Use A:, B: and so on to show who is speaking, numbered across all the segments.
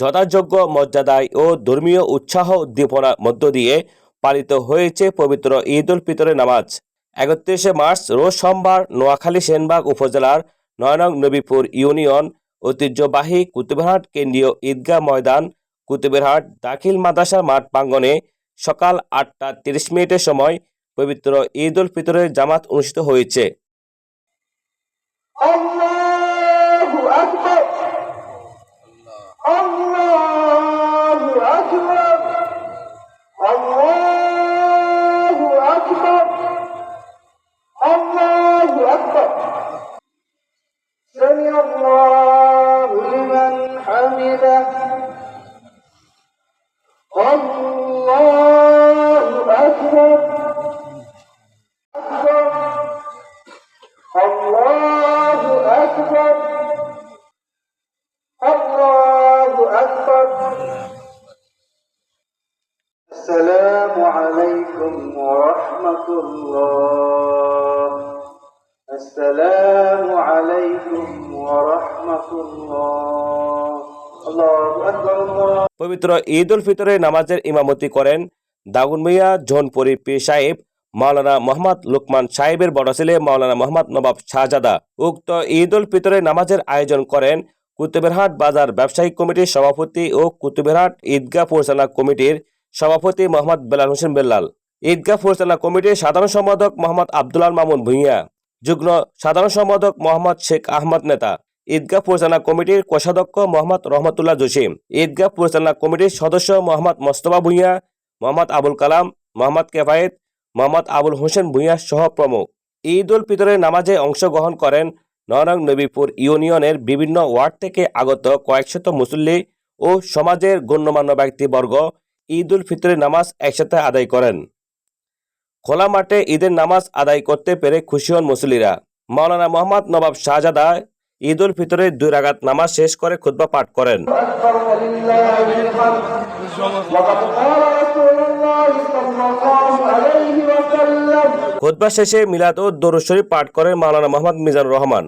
A: যথাযোগ্য মর্যাদায় ও ধর্মীয় উৎসাহ উদ্দীপনার মধ্য দিয়ে পালিত হয়েছে পবিত্র ঈদ উল ফিতরের নামাজ। একত্রিশে মার্চ রোজ সোমবার নোয়াখালী সেনবাগ উপজেলার নয়নং নবীপুর ইউনিয়ন ঐতিহ্যবাহী কুতুবহাট কেন্দ্রীয় ঈদগাহ ময়দান, কুতুবহাট দাখিল মাদ্রাসার মাঠ প্রাঙ্গণে সকাল আটটা তিরিশ মিনিটের সময় পবিত্র ঈদ উল ফিতরের জামাত অনুষ্ঠিত হয়েছে।
B: Allah. السلام عليكم ورحمة الله السلام عليكم ورحمة الله الله أكبر الله
A: পবিত্র ঈদ উল ফিতরের নামাজের ইমামতি করেন দাগুনমিয়া জোনপুরি পীর সাহেব মাওলানা মোহাম্মদ লুকমান সাহেবের বড় ছেলে মাওলানা মোহাম্মদ নবাব শাহজাদা উক্ত ঈদ উল ফিতরের নামাজের আয়োজন করেন কুতুবেরহাট বাজার ব্যবসায়িক কমিটির সভাপতি ও কুতুবেরহাট ঈদগাহ পরিচালনা কমিটির সভাপতি মোহাম্মদ বেলাল হোসেন বেল্লাল। ঈদগাহ পরিচালনা কমিটির সাধারণ সম্পাদক মোহাম্মদ আব্দুল্লাহ মামুন ভূঁইয়া। যুগ্ম সাধারণ সম্পাদক মোহাম্মদ শেখ আহমদ নেতা। ঈদগাহ পরিচালনা কমিটির কোষাধ্যক্ষ মোহাম্মদ রহমতুল্লাহ জসিম ঈদগাহ পরিচালনা কমিটির সদস্য মোহাম্মদ মোস্তফা ভূঁইয়া, মোহাম্মদ আবুল কালাম, মোহাম্মদ কেফায়েত, মোহাম্মদ আবুল হোসেন ভূঁইয়া সহ প্রমুখ। ঈদ উল ফিতরের নামাজে অংশগ্রহণ করেন নরং নবীপুর ইউনিয়নের বিভিন্ন ওয়ার্ড থেকে আগত কয়েকশত মুসল্লি ও সমাজের গণ্যমান্য ব্যক্তিবর্গ। ঈদ উল ফিতরের নামাজ একসাথে আদায় করেন। খোলা মাঠে ঈদের নামাজ আদায় করতে পেরে খুশি হন মুসলিরা মাওলানা মোহাম্মদ নবাব শাহজাদা ঈদ উল ফিতরের দুই রাগাত নামাজ শেষ করে খুদ্া পাঠ করেন। খুদ্া শেষে মিলাদ ও দরুশ্বরী পাঠ করেন মাওলানা মোহাম্মদ মিজানুর রহমান।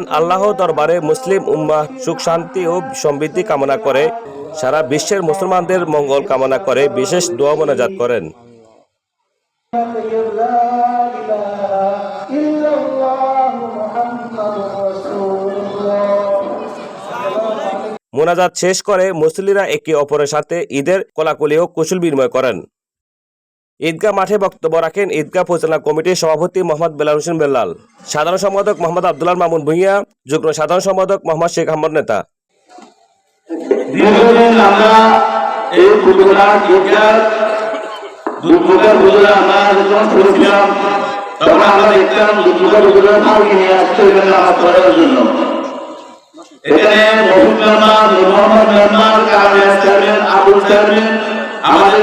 A: মহান আল্লাহ দরবারে মুসলিম উম্মাহ সুখ, শান্তি ও সমৃদ্ধি কামনা করে। সারা বিশ্বের মুসলমানদের মঙ্গল কামনা করে বিশেষ দোয়া মোনাজাত করেন। মোনাজাত শেষ করে মুসলিরা একে অপরের সাথে ঈদের কলাকুলি ও কুশল বিনিময় করেন। ঈদগাহ মাঠে বক্তব্য রাখেন ঈদগাহ পরিচালনা কমিটির সভাপতি মোহাম্মদ বেলাল হোসেন বেল্লাল সাধারণ সম্পাদক মোহাম্মদ আব্দুল্লাহ মামুন ভুঁইয়া, যুগ্ম সাধারণ সম্পাদক মোহাম্মদ শেখ আহমদ নেতা।
C: আমাদের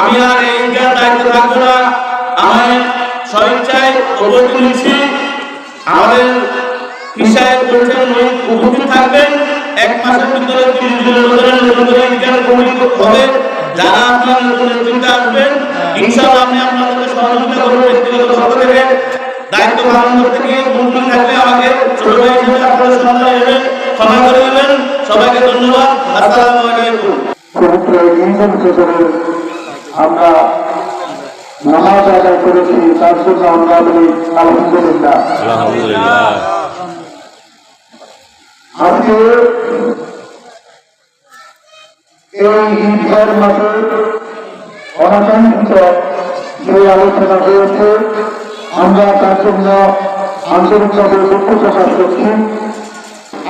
C: আমি আর এই দায়িত্ব থাকব না। আমি স্বইচ্ছায় অবৈধ নিচ্ছি আমাদের কৃষায় বলছেন উপস্থিত থাকবেন এক মাসের ভিতরে তিরিশ দিনের ভিতরে নতুন করে ইন্টার কমিটি হবে। যারা আপনার নতুন নেতৃত্বে আসবেন, ইনশাআল্লাহ আমি আপনাদেরকে সহযোগিতা করব ব্যক্তিগত পক্ষ থেকে দায়িত্ব পালন করতে গিয়ে ভুল থাকলে আমাকে ছোট ভাই হিসেবে আপনাদের সন্তান হিসেবে ক্ষমা করে দেবেন। সবাইকে ধন্যবাদ। আসসালামু আলাইকুম।
B: আমরা নামাজ আদায় করেছি, তার জন্য আমরা বলি আলহামদুলিল্লাহ। আজকে এই ঈদের মাঠে অনাকাঙ্ক্ষিত যে আলোচনা হয়েছে, আমরা তার জন্য আন্তরিকভাবে দুঃখ প্রকাশ করছি।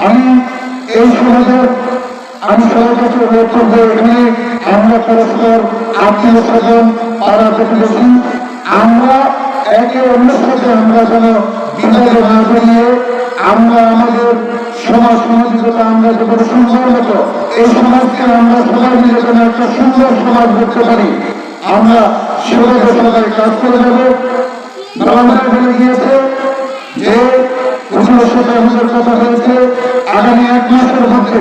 B: আমি এই সমাজের আমি সবার কাছে অনুরোধ করব এখানে আমরা পরস্পর আত্মীয় স্বজন, পাড়া প্রতিবেশী, আমরা একে অন্যের সাথে আমরা যেন বিবাদে না জড়িয়ে আমরা আমাদের সমাজ সামাজিকতা আমরা যেন সুন্দর মতো এই সমাজকে আমরা সবাই মিলে যেন একটা সুন্দর সমাজ করতে পারি, আমরা সেভাবে সবাই কাজ করে যাব। বাংলা বলে গিয়েছে যে আমাদের কথা হয়েছে, আগামী এক মাসের মধ্যে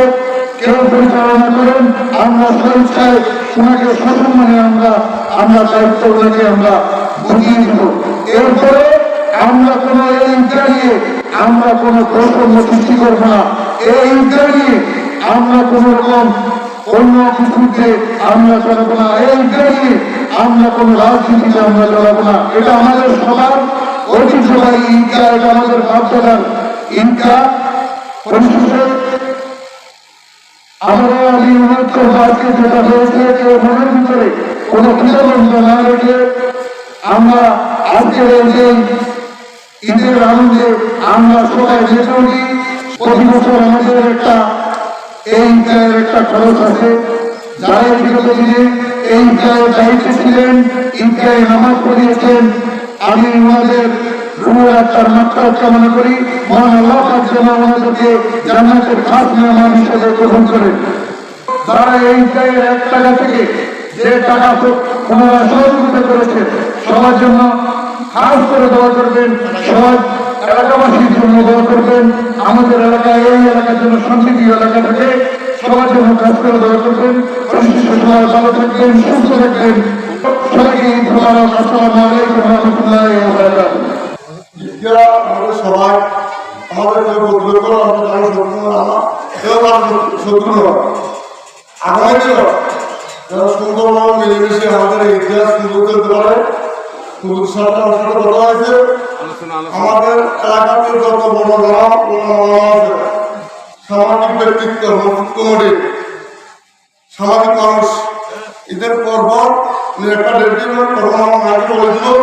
B: পরিচালনা করেন। আমরা স্বেচ্ছায় ওনাকে সসম্মানে আমরা আমরা দায়িত্ব ওনাকে আমরা বুঝিয়ে দেব। এরপরে আমরা কোনো এই আমরা কোনো বৈষম্য সৃষ্টি করব না। এই নিয়ে আমরা কোন রকম অন্য কিছুতে আমরা চলাবো না। এই নিয়ে আমরা কোন রাজনীতিতে আমরা চলাবো না। এটা আমাদের সবার ঐতিহ্যবাহী ঈদগাহ এটা আমাদের বাপদাদার ঈদগাহ পরিশেষে আমরা আমি অনুরোধ করব আজকে যেটা হয়েছে, কেউ মনের ভিতরে কোনো কৃতজ্ঞ না রেখে আমরা আজকের এই যে ঈদের আনন্দে আমরা সবাই মেতে উঠি। প্রতি বছর আমাদের একটা এই ঈদের একটা খরচ আছে। যারা বিগত দিনে এই ঈদের দায়িত্বে ছিলেন, ঈদগাহে নামাজ পড়িয়েছেন আমি ওনাদের রুহের আত্মার মাত্রা কামনা করি। মহান আল্লাহ পাক যেন ওনাদেরকে জান্নাতের খাস মেহমান হিসেবে গ্রহণ করেন। যারা এই ঈদগাহের এক টাকা থেকে যে টাকা ওনারা সহযোগিতা করেছেন সবার জন্য খাস করে দোয়া করবেন সবাই এলাকাবাসীর জন্য দোয়া করবেন। আমাদের এলাকায় এই এলাকার জন্য শান্তিপ্রিয় এলাকা থেকে সবার জন্য কাজ করে দোয়া করবেন। ভালো থাকবেন, সুস্থ থাকবেন। সবাইকে ঈদ মোবারক রহমতুল্লাহ
D: সবাই আমাদের করো আমাদের শত্রু না কেউ শত্রু নয়। আগামী দিন যারা সুন্দরভাবে মিলেমিশে আমাদের ইতিহাস সুন্দর করতে পারে বলা হয়েছে আমাদের এলাকাতে যত বড় নাম আছে সামাজিক ব্যক্তিত্ব কমিটি সামাজিক মানুষ ঈদের পর পর একটা ডেট তখন আমার মাকে বলেছিল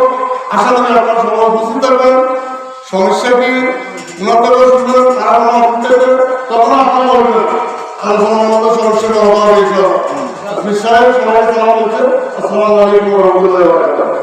D: আশা করি আপনারা সবাই উপস্থিত থাকবেন। সমস্যা কি উনাদেরও শুনবেন তারা আমার উঠতেছে তখন আপনার বলবেন আলোচনার মতো সমস্যাটা হওয়া হয়েছিল বিশ্বাস সবাই সালাম আলাইকুম রহমতুল্লাহ